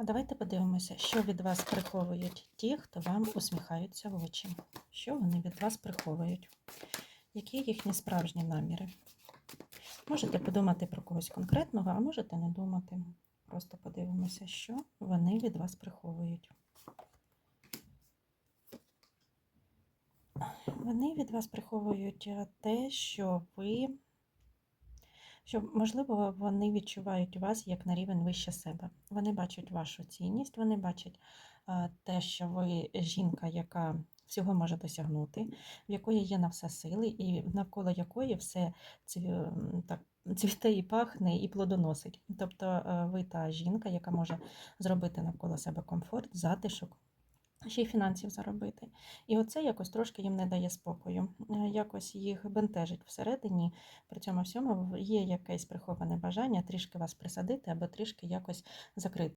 А давайте подивимося, що від вас приховують ті, хто вам усміхаються в очі. Що вони від вас приховують? Які їхні справжні наміри? Можете подумати про когось конкретного, а можете не думати. Просто подивимося, що вони від вас приховують. Вони від вас приховують е, те, що ви, що, можливо, вони відчувають вас як на рівень вище себе. Вони бачать вашу цінність, вони бачать е, те, що ви жінка, яка всього може досягнути, в якої є на все сили, і навколо якої все цві- так, цвіте і пахне, і плодоносить. Тобто е, ви та жінка, яка може зробити навколо себе комфорт, затишок, ще й фінансів заробити. І оце якось трошки їм не дає спокою. Е, Якось їх бентежить всередині. При цьому всьому є якесь приховане бажання трішки вас присадити або трішки якось закрити.